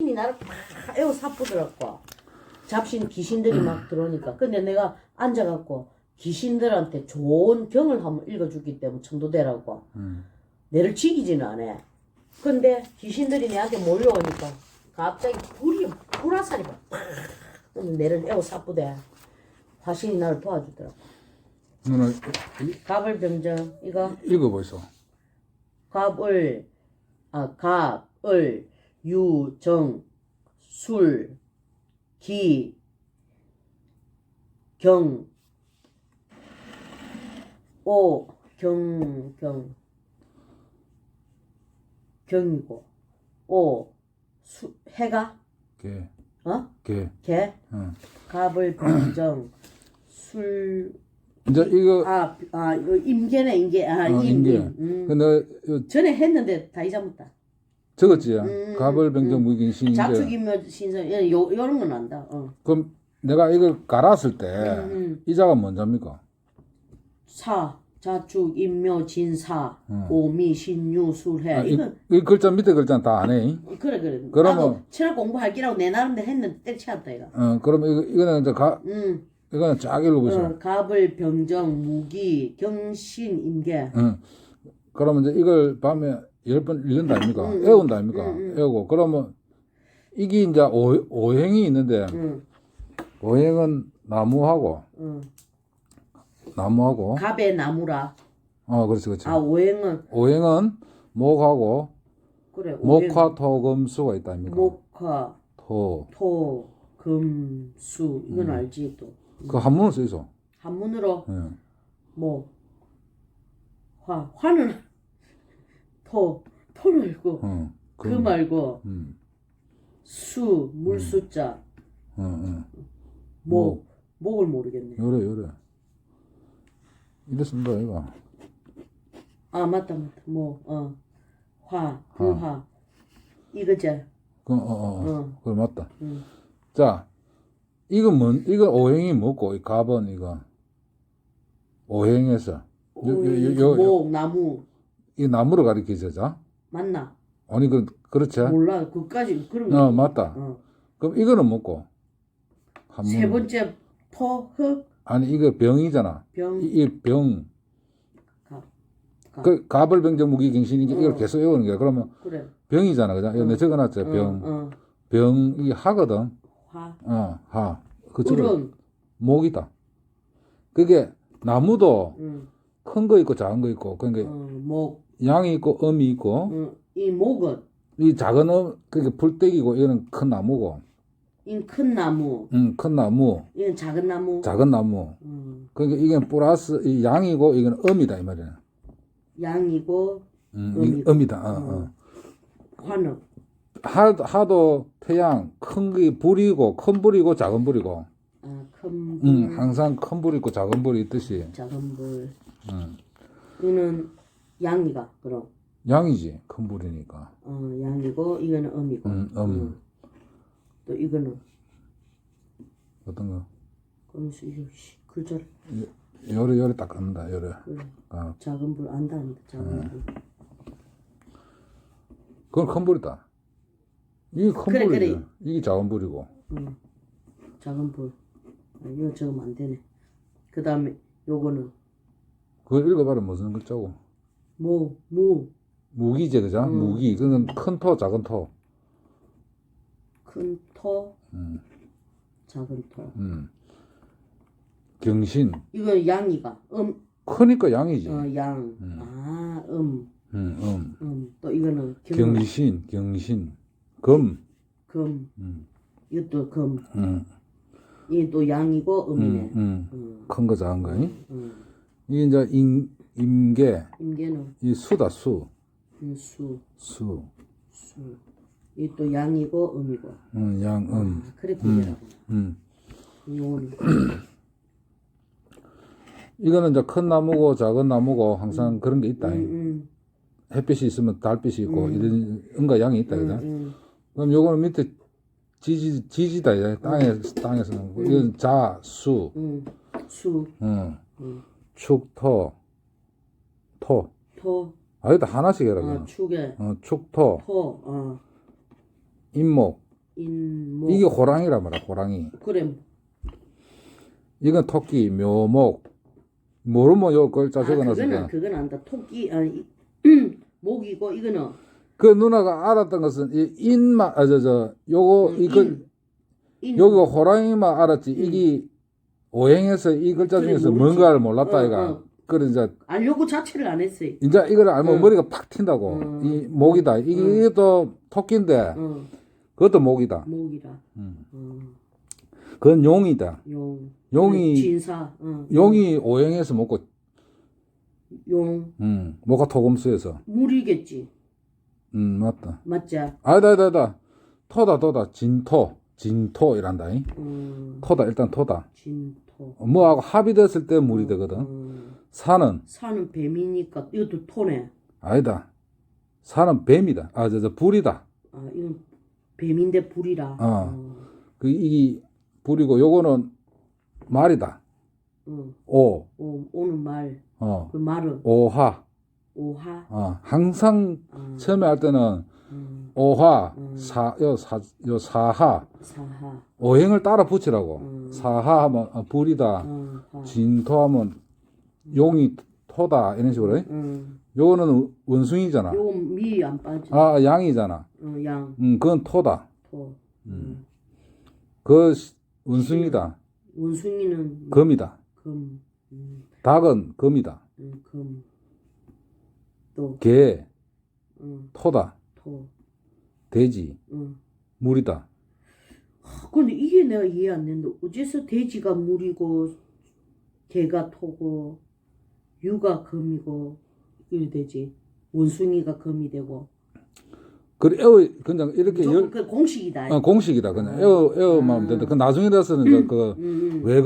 이 나를 팍 에워 사쁘더라고. 잡신 귀신들이 막 들어오니까. 근데 내가 앉아갖고 귀신들한테 좋은 경을 한번 읽어주기 때문에 청도대라고. 음. 내를 죽이지는 않아. 근데 귀신들이 내한테 몰려오니까 갑자기 불이, 불화살이 막 내를 에워 사쁘대. 화신이 나를 도와주더라고. 너는 갑을 병정, 이거. 읽어보이소. 갑을 아 갑을 유정 술 기 경, 오, 경, 경, 경이고, 오, 수, 해가, 개, 어? 개. 개, 응. 갑을 병정, 술, 이제 이거 아, 아, 이거 임계네, 임계, 아, 어, 임, 임계. 임. 음. 근데 이거 전에 했는데 다 잊어먹다. 적었지. 음, 가벌병정 음. 무기신인데. 자축이며 신선, 요, 요, 요런 건 안다. 어. 그럼 내가 이걸 갈았을 때 음. 이자가 뭔자입니까? 사, 자축, 임묘, 진사, 음. 오미, 신유, 술해. 아, 이, 이건, 이 글자 밑에 글자는 다 안 해. 그래, 그래. 그러면- 나도 공부할 기라고 내 나름대로 했는데 때려치웠다, 이거. 어, 그러면 이거, 이거는 이제 가, 음, 이거는 쫙 읽어보세요. 어, 갑을, 병정, 무기, 경신, 임계. 응. 그러면 이제 이걸 밤에 열 번 읽는다 아닙니까? 응, 응. 애운다 아닙니까? 응, 응. 애우고 그러면 이게 이제 오, 오행이 있는데 응, 오행은 나무하고 응. 나무하고 갑의 나무라. 어 그렇지 그렇지. 아, 오행은, 오행은 목하고 그래, 오행. 목화 토금수가 있다 아닙니까? 목화, 토. 토, 금, 수. 이건 음. 알지, 또. 그써 있어. 한문으로 예. 뭐 화, 화는 토, 토를 읽고 어. 그 말고 음. 수, 물수자, 어, 어. 목, 목을 모르겠네. 요래 요래. 이랬습니다 이거. 아 맞다 맞다. 뭐 어, 화, 그 화, 이거지. 그, 어, 어, 어. 어, 그래 맞다. 응. 자, 이거 뭔, 이거 오행이 뭐고, 이 갑은 이거. 오행에서. 요, 요, 요, 목, 나무 이 나무를 가리키죠, 자? 맞나? 아니, 그, 그렇지? 몰라. 그까지 그런 어, 거. 맞다. 어. 그럼 이거는? 한문. 세 번째 토, 흑, 아니, 이거 병이잖아. 병, 이, 이 병. 갑. 갑. 그, 갑을 병정 무기 경신이 어. 이걸 계속 외우는 거야. 그러면 그래. 병이잖아, 그죠? 이거 어. 내 적어놨죠, 어, 병. 어. 병, 이게 하거든. 화, 어, 하. 울음. 목이다. 그게 나무도 응. 큰거 있고 작은 거 있고, 그러니까 어, 목, 양이 있고 음이 있고 어, 이 목은? 이 작은 음 그게 풀떼기고 이거는 큰 나무고. 이큰 나무, 음, 큰 나무. 이건 작은 나무. 작은 나무. 음, 그러니까 이게 플러스 이 양이고 이거는 음이다 이 말이야. 양이고 음, 음이고. 이 음이다. 어, 어. 화는 하도, 하도 태양 큰 게 불이고 큰 불이고 작은 불이고. 아, 큰 불, 음, 항상 큰 불 있고 작은 불이 있듯이. 작은 불. 음, 이거는 양이가 그럼 양이지 큰 불이니까 어, 양이고 이거는 음이고. 음, 음. 또 이거는 어떤 거 그러면서 이거 씨, 글자를 요래 요래 딱 간다 요래 그래. 아, 작은 불 안다 안다 작은 불. 그건 큰 불이다 이게 큰 그래, 불이지 그래. 이게 작은 불이고 응. 작은 불. 아, 이거 적으면 안 되네. 그 다음에 요거는 그걸 읽어봐라 무슨 글자고 모, 무, 무기제 그죠? 음. 무기 그건 큰토 작은 토 큰 토, 음, 작은 토. 음. 경신 이거 양이가 음, 크니까 양이지 어, 양. 음. 아, 음, 음, 음. 음. 또 이거는 경, 경신 경신 금그 금. 음, 이것도 금. 음, 이게 또 양이고 음이네. 음, 음. 음. 큰거 작은 거 이? 음. 이게 이제 임, 임계 임계는 이 수다 수 음, 수, 수, 수. 이 또 양이고 음이고. 음, 양, 음, 아, 그래. 음. 요거는 이거는 이제 큰 나무고 작은 나무고 항상 그런 게 있다. 음, 음, 햇빛이 있으면 달빛이 있고 음. 이런 응가 양이 있다. 음? 음. 그럼 요거는 밑에 지지, 지지다. 이제 땅에, 땅에서는. 음. 이건 자, 수, 음. 수, 응. 음. 축, 토, 토. 토, 아, 여기다 하나씩 해라. 어, 그냥. 축에, 어, 축, 토, 토, 어, 임목, 인목 이게 호랑이라 말이야 호랑이 그래 이건 토끼 묘목 모르면 요 글자 아, 적어놨을 그거는 때 그건 안다 토끼 아니 목이고 이거는 그 누나가 알았던 것은 이 인만 아 저 저 요거 음. 인. 요거 호랑이만 알았지 이게 오행에서 이 글자 음. 그래, 중에서 모르지. 뭔가를 몰랐다 어, 이가 어. 그래 이제 알려고 자체를 안 했어요. 이제 이걸 알면 응. 머리가 팍 튄다고 응. 이 목이다 이게 응. 이게 또 토끼인데 어, 그것도 목이다 목이라. 음. 어, 그건 용이다 용. 용이- 진사. 어, 용이 오행에서 먹고 용. 음 뭐가 토금수에서 물이겠지. 음 맞다 맞지? 아니다 아니다 아니다 토다 토다 진토 진토 이란다 잉 어, 토다 일단 토다 진토. 뭐하고 합의됐을 때 물이 되거든. 어, 산은? 산은 뱀이니까 이것도 토네. 아니다. 산은 뱀이다. 아 저 저 불이다. 아, 이건 뱀인데 불이라. 어. 그 이 불이고 요거는 말이다. 어, 오. 오, 오는 말. 어, 그 말은? 오화 오하. 어, 항상 어, 처음에 할 때는 음, 오화 음. 사, 요, 사, 요 사하 사하. 오행을 따라 붙이라고 음. 사하 하면 어, 불이다 어, 하. 진토 하면 용이 토다 이런 식으로 음. 요거는 원숭이잖아 요건 미안 빠지. 아 양이잖아 어, 양, 음 그건 토다 토. 음. 그 시- 원숭이다 원숭이는 금이다 금. 음, 닭은 금이다 음, 금. 또, 개 음, 토다 토. 돼지 음. 물이다 아, 근데 이게 내가 이해 안 된다. 어째서 돼지가 물이고, 개가 토고, 유가 금이고, 이래 되지. 원숭이가 금이 되고. 그래 에어 그냥 이렇게 열, 그 공식이다. 어, 공식이다 그냥 아. 에어 에어만 하면 아. 된다 그 나중에 돼서는 이제 그 음, 음. 왜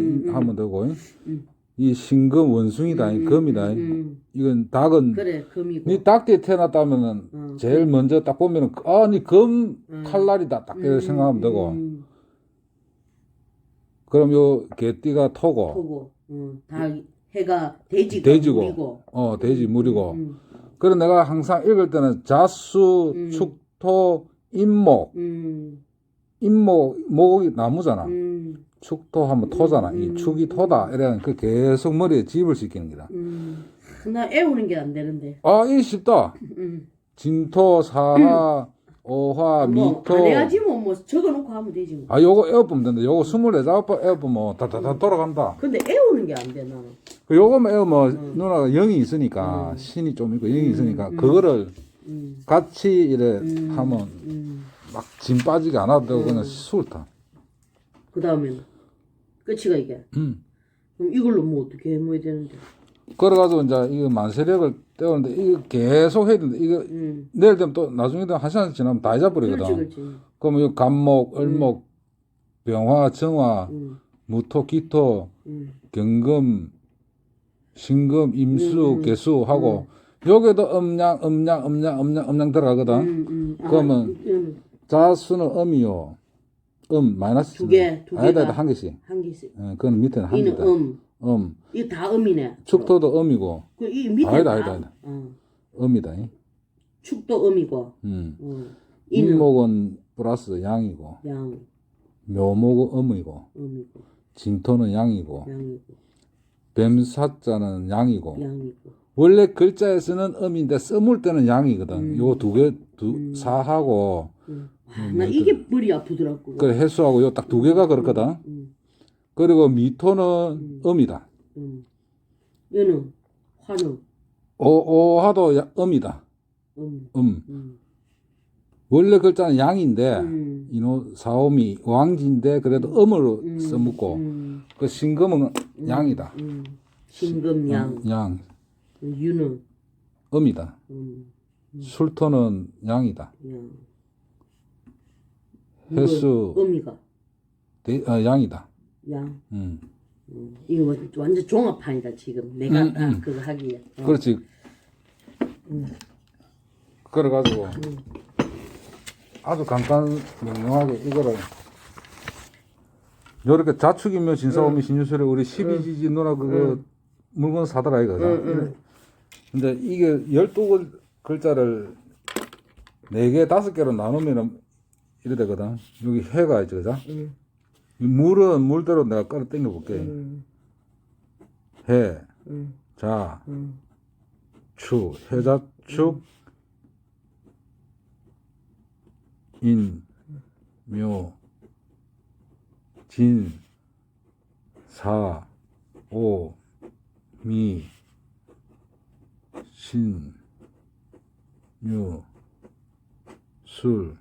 음, 음. 하면 되고 음. 이 신금 원숭이다 음, 금이다 음, 음. 이건 닭은 그래, 금이고. 니 닭띠에 태어났다면은 어, 제일 먼저 딱 보면은 아니 금 음. 칼날이다 딱 이렇게 음, 생각하면 되고 음, 그럼 요 개띠가 토고 토고. 음, 다 해가 돼지가 돼지고. 물이고. 어 돼지 물이고 음, 그래 내가 항상 읽을 때는 자수 음. 축토 임목 음, 임목 목이 나무잖아 음, 축토 하면 토잖아 음, 이 축이 토다 이래 그 계속 머리에 집을 시키는 기다 음. 나 애우는 게 안 되는데. 아 이 쉽다 음. 진토 사하 오화 뭐, 미토 안 해야지 뭐, 뭐, 적어놓고 하면 되지 뭐. 아 요거 에어보면 된다 요거 스물네다섯 번 에어보면 다다다 돌아간다 근데 애우는 게 안 돼, 나는. 그 요거만 에어면 누나가 영이 있으니까 음. 신이 좀 있고 영이 음, 있으니까 음. 그거를 음, 같이 이래 음, 하면 음. 막 짐 빠지게 안 하도 되고 음. 그냥 술 타. 그 다음에는. 끝이가 이게. 음. 그럼 이걸로 뭐 어떻게 해야 되는데. 그래가지고 이제 이거 만세력을 떼우는데 이거 계속 해야 된다. 이거 음. 내일 되면 또 나중에 되면 한 시간 지나면 다 잊어버리거든. 그렇지, 그렇지. 그러면 이 간목, 을목, 병화, 정화, 음, 무토, 기토, 음, 경금, 신금, 임수, 음, 개수 하고 여기도 음양, 음양, 음양, 음양, 음양 들어가거든. 음, 음. 아, 그러면 음, 자수는 음이요. 음 마이너스. 두 개, 두 아니다, 개가. 아니다, 한 개씩. 한 개씩. 어, 그건 밑에는 한 이는 개다. 음. 음. 이거 다 음이네. 축토도 음이고 그, 이 밑에 아니다, 다. 아니다, 아니다. 어. 음이다. 잉? 축도 음이고. 음. 어. 이는 인목은 플러스 양이고 양, 묘목은 음이고 음이고. 진토는 양이고 양이고. 뱀사자는 양이고 양이고. 원래 글자에서는 음인데 써물 때는 양이거든. 음. 요두개 두 음. 사하고 음. 아, 나 이게 머리 아프더라고. 그 해수하고 요 딱 두 개가 그렇거든. 음, 그리고 미토는 음. 음이다. 음. 얘는 화는 오 오하도 야- 음이다. 음, 음. 음, 원래 글자는 양인데 음. 이노 사오미 왕지인데 그래도 음으로 음, 써먹고 음, 그 신금은 양이다. 음. 신금양, 음, 양 유는 음이다. 음, 술토는 양이다. 양. 횟수. 음이가 대- 어, 양이다. 양. 음. 음. 이거 완- 완전 종합판이다 지금 내가 음, 다 음. 그거 하기에. 어. 그렇지. 음. 그래 가지고 음. 아주 간단 명료하게 이거를 요렇게 자축이며 진사오미 신유술에 우리 12지지 누나 그거 물건 사더라 이거든. 응, 응. 근데 이게 12글 글자를 4개, 5개로 나누면은 이래 되거든. 여기 해가 있지, 그죠? 응. 이 물은 물대로 내가 끌어 당겨 볼게. 응. 해, 응. 자, 응. 축, 해자축, 인, 묘, 진, 사, 오, 미, 신, 묘, 술,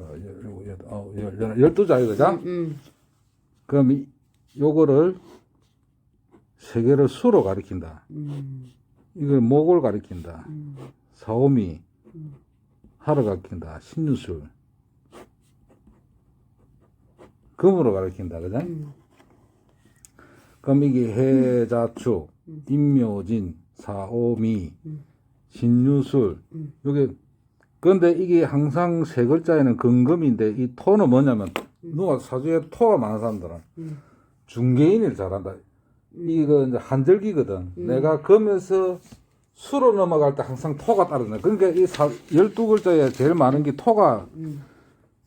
어, 열, 열, 열, 아홉, 열, 열, 열두 자리 그죠? 응. 그럼 이, 요거를 세 개를 수로 가리킨다. 응. 이걸 목을 가리킨다. 응. 사오미 하루 가리킨다. 신유술 금으로 가리킨다. 그죠? 응. 그럼 이게 해자축, 임묘진, 사오미, 신유술 음. 요게 근데 이게 항상 세 글자에는 근금인데 이 토는 뭐냐면 누가 사주에 토가 많은 사람들은 음. 중개인을 잘한다. 이거 이제 한절기거든. 내가 금에서 수로 넘어갈 때 항상 토가 따르네. 그러니까 이 사, 12글자에 제일 많은 게 토가 음.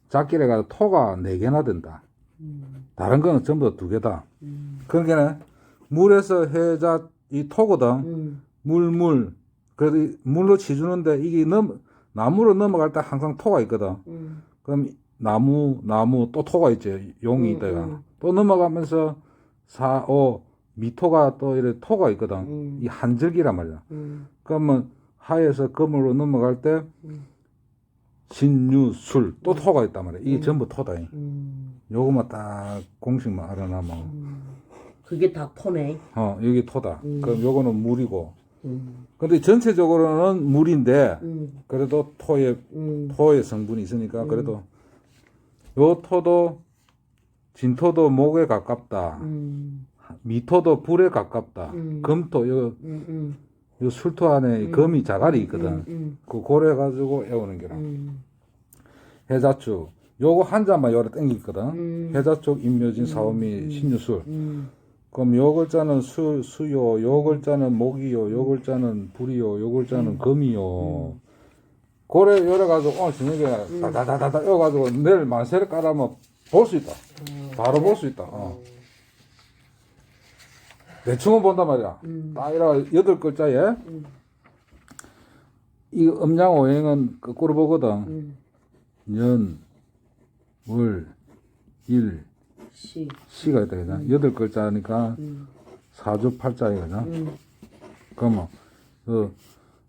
작기래 가지고 토가 4개나 된다. 음. 다른 거는 전부 다 2개다. 음. 그러니까 물에서 해자 이 토거든. 응. 물, 물. 그래도 이 물로 치주는데 이게 넘, 나무로 넘어갈 때 항상 토가 있거든. 응. 그럼 나무, 나무 또 토가 있지. 용이 음, 있다가. 음. 또 넘어가면서 사, 오, 미토가 또 이래 토가 있거든. 음. 이 한절기란 말이야. 응. 그러면 하에서 금으로 넘어갈 때 음. 신유술 또 토가 있단 말이야. 이게 전부 토다. 응. 요거만 딱 공식만 알아놔면 음. 그게 다 토네. 어 여기 토다. 음. 그럼 요거는 물이고. 응. 근데 전체적으로는 물인데 응. 그래도 토의 응. 토의 성분이 있으니까 그래도 요 토도 진토도 목에 가깝다. 응. 미토도 불에 가깝다. 음. 금토 요. 요 술토 안에 금이 자갈이 있거든. 응. 그 고래 가지고 애우는 게라. 응. 해자축 요거 한 잔만 요래 땡기거든. 음. 해자축 임묘진 사오미 신유술. 응. 그럼 요 글자는 수 수요, 요 글자는 목이요, 요 글자는 불이요, 요 글자는 금이요. 고래 요래 가지고 오늘 저녁에 다다다다다 여 가지고 내일 만세를 깔아면 볼 수 있다. 바로 볼 수 있다. 어. 대충은 본단 말이야. 딱 이라 여덟 글자에 음. 이 음양 오행은 거꾸로 보거든. 응. 년, 월, 일, 시. 시가 있다 그죠? 여덟 글자니까 응. 사주 팔자이거든. 응. 그러면 그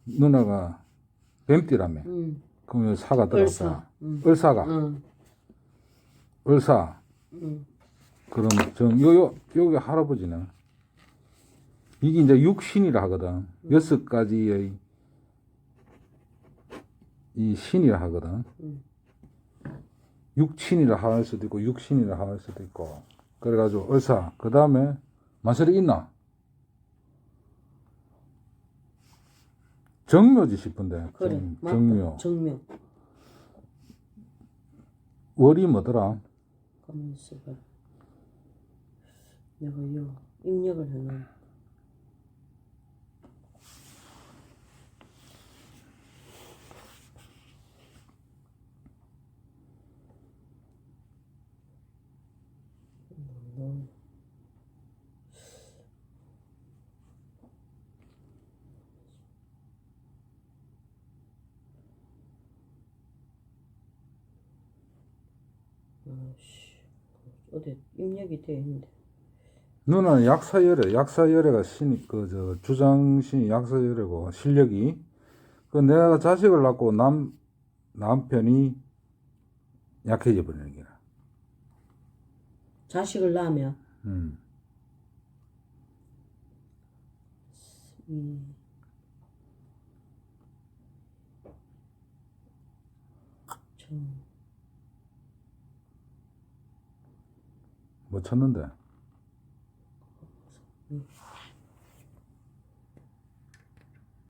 누나가 뱀띠라며. 응. 그러면 사가 들어갔다. 을사. 응. 을사. 응. 그럼 정 요요 여기 할아버지는 이게 이제 육신이라 하거든. 여섯 가지의 이 신이라 하거든. 음. 육신이라 할 수도 있고 육신이라 할 수도 있고 그래가지고 을사 그 다음에 마설이 있나? 정묘지 싶은데 그래. 정, 맞다. 정묘 정묘. 월이 뭐더라? 가만 있어봐. 내가 요 입력을 해놔. 음, 아씨, 어디 입력이 돼 있는데. 누나는 약사열애, 약사열애가 신이 그저 주장신이 약사열애고 실력이 그 내가 자식을 낳고 남 남편이 약해져 버리는 게라. 자식을 낳으면 음. 이 정, 못 쳤는데. 음.